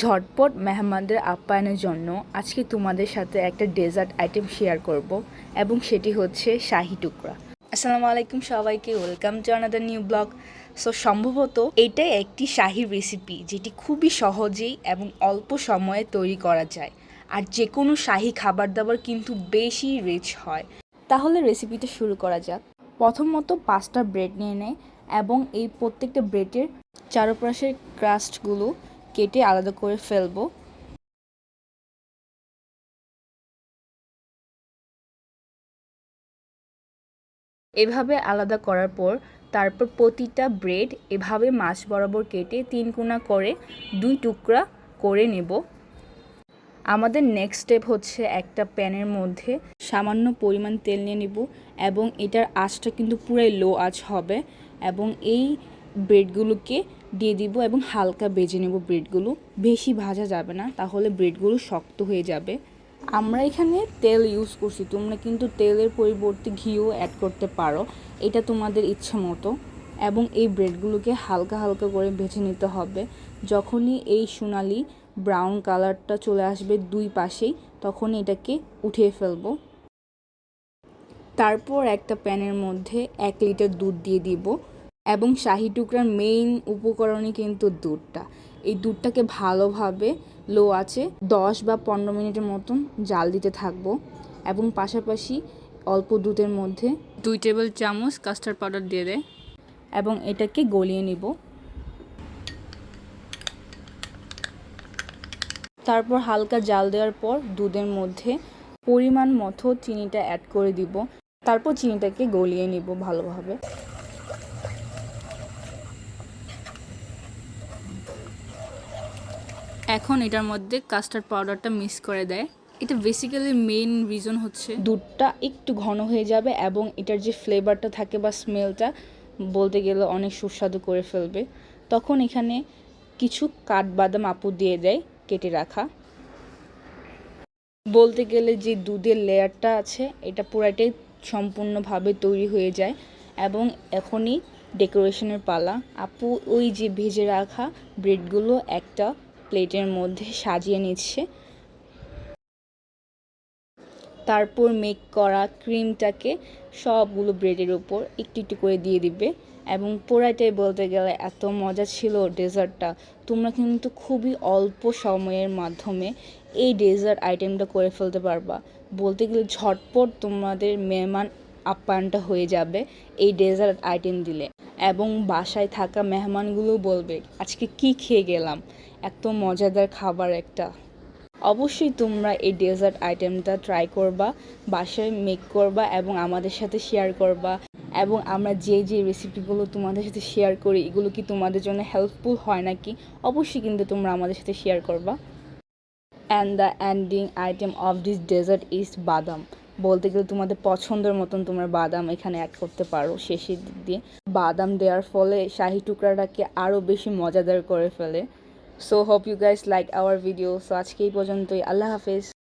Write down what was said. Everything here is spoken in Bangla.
ঝটপট মেহমানদের আপ্যায়নের জন্য আজকে তোমাদের সাথে একটা ডেজার্ট আইটেম শেয়ার করব, এবং সেটি হচ্ছে শাহি টুকরা। আসসালামু আলাইকুম সবাইকে, welcome to another new blog so সম্ভবত এটাই একটি শাহি রেসিপি যেটি খুবই সহজেই এবং অল্প সময়ে তৈরি করা যায়। আর যে কোনো শাহি খাবার দাবার কিন্তু বেশি রিচ হয়। তাহলে রেসিপিটা শুরু করা যাক। প্রথমত পাঁচটা ব্রেড নিয়ে নেয় এবং এই প্রত্যেকটা ব্রেডের চারপাশের ক্রাস্টগুলো কেটে আলাদা করে ফেলব। এভাবে আলাদা করার পর তারপর প্রতিটা ব্রেড এভাবে মাছ বরাবর কেটে তিন কোনা করে দুই টুকরা করে নেব। আমাদের নেক্সট স্টেপ হচ্ছে একটা প্যানের মধ্যে সামান্য পরিমাণ তেল নিয়ে নেব এবং এটার আঁচটা কিন্তু পুরাই লো আঁচ হবে এবং এই ব্রেডগুলোকে দিয়ে দিব এবং হালকা বেজে নেব ব্রেডগুলো। বেশি ভাজা যাবে না, তাহলে ব্রেডগুলো শক্ত হয়ে যাবে। আমরা এখানে তেল ইউজ করছি, তোমরা কিন্তু তেলের পরিবর্তে ঘিও অ্যাড করতে পারো, এটা তোমাদের ইচ্ছা মতো। এবং এই ব্রেডগুলোকে হালকা হালকা করে ভেজে নিতে হবে। যখনই এই সোনালি ব্রাউন কালারটা চলে আসবে দুই পাশেই, তখনই এটাকে উঠিয়ে ফেলব। তারপর একটা প্যানের মধ্যে এক লিটার দুধ দিয়ে দিব। এবং শাহি টুকরার মেইন উপকরণই কিন্তু দুধটা। এই দুধটাকে ভালোভাবে লো আছে দশ বা পনেরো মিনিটের মতন জাল দিতে থাকব এবং পাশাপাশি অল্প দুধের মধ্যে দুই টেবিল চামচ কাস্টার্ড পাউডার দিয়ে দেয় এবং এটাকে গলিয়ে নিব। তারপর হালকা জাল দেওয়ার পর দুধের মধ্যে পরিমাণ মতো চিনিটা অ্যাড করে দিব। তারপর চিনিটাকে গলিয়ে নিব ভালোভাবে। এখন এটার মধ্যে কাস্টার্ড পাউডারটা মিক্স করে দেয়। এটা বেসিক্যালি মেইন রিজন হচ্ছে। দুধটা একটু ঘন হয়ে যাবে এবং এটার যে ফ্লেভারটা থাকে বা স্মেলটা বলতে গেলে অনেক সুস্বাদু করে ফেলবে। তখন এখানে কিছু কাঠবাদাম আপু দিয়ে দেয় কেটে রাখা। বলতে গেলে যে দুধের লেয়ারটা আছে, এটা পুরাটাই সম্পূর্ণভাবে তৈরি হয়ে যায় এবং এখনই ডেকোরেশনের পালা। আপু ওই যে ভেজে রাখা ব্রেডগুলো একটা প্লেটের মধ্যে সাজিয়ে নিচ্ছে। তারপর মেক করা ক্রিমটাকে সবগুলো ব্রেডের উপর একটু একটু করে দিয়ে দিবে এবং পোড়াটাই বলতে গেলে এত মজা ছিল ডেজার্টটা। তোমরা কিন্তু খুবই অল্প সময়ের মাধ্যমে এই ডেজার্ট আইটেমটা করে ফেলতে পারবা। বলতে গেলে ঝটপট তোমাদের মেহমান আপ্যায়নটা হয়ে যাবে এই ডেজার্ট আইটেম দিলে। এবং বাসায় থাকা মেহমানগুলো বলবে, আজকে কি খেয়ে গেলাম? এত মজাদার খাবার একটা। অবশ্যই তোমরা এই ডেজার্ট আইটেমটা ট্রাই করবা, বাসায় মেক করবা এবং আমাদের সাথে শেয়ার করবা। এবং আমরা যে যে রেসিপিগুলো তোমাদের সাথে শেয়ার করি, এগুলো কি তোমাদের জন্য হেল্পফুল হয় নাকি? অবশ্যই কিন্তু তোমরা আমাদের সাথে শেয়ার করবা। And the ending item of this dessert is বাদাম। বলতে গেলে তোমাদের পছন্দের মতন তোমরা বাদাম এখানে অ্যাড করতে পারো শেষের দিক দিয়ে। বাদাম দেওয়ার ফলে শাহি টুকরাটাকে আরও বেশি মজাদার করে ফেলে। So hope you guys like our video so আজকে এই পর্যন্তই। আল্লাহ হাফেজ।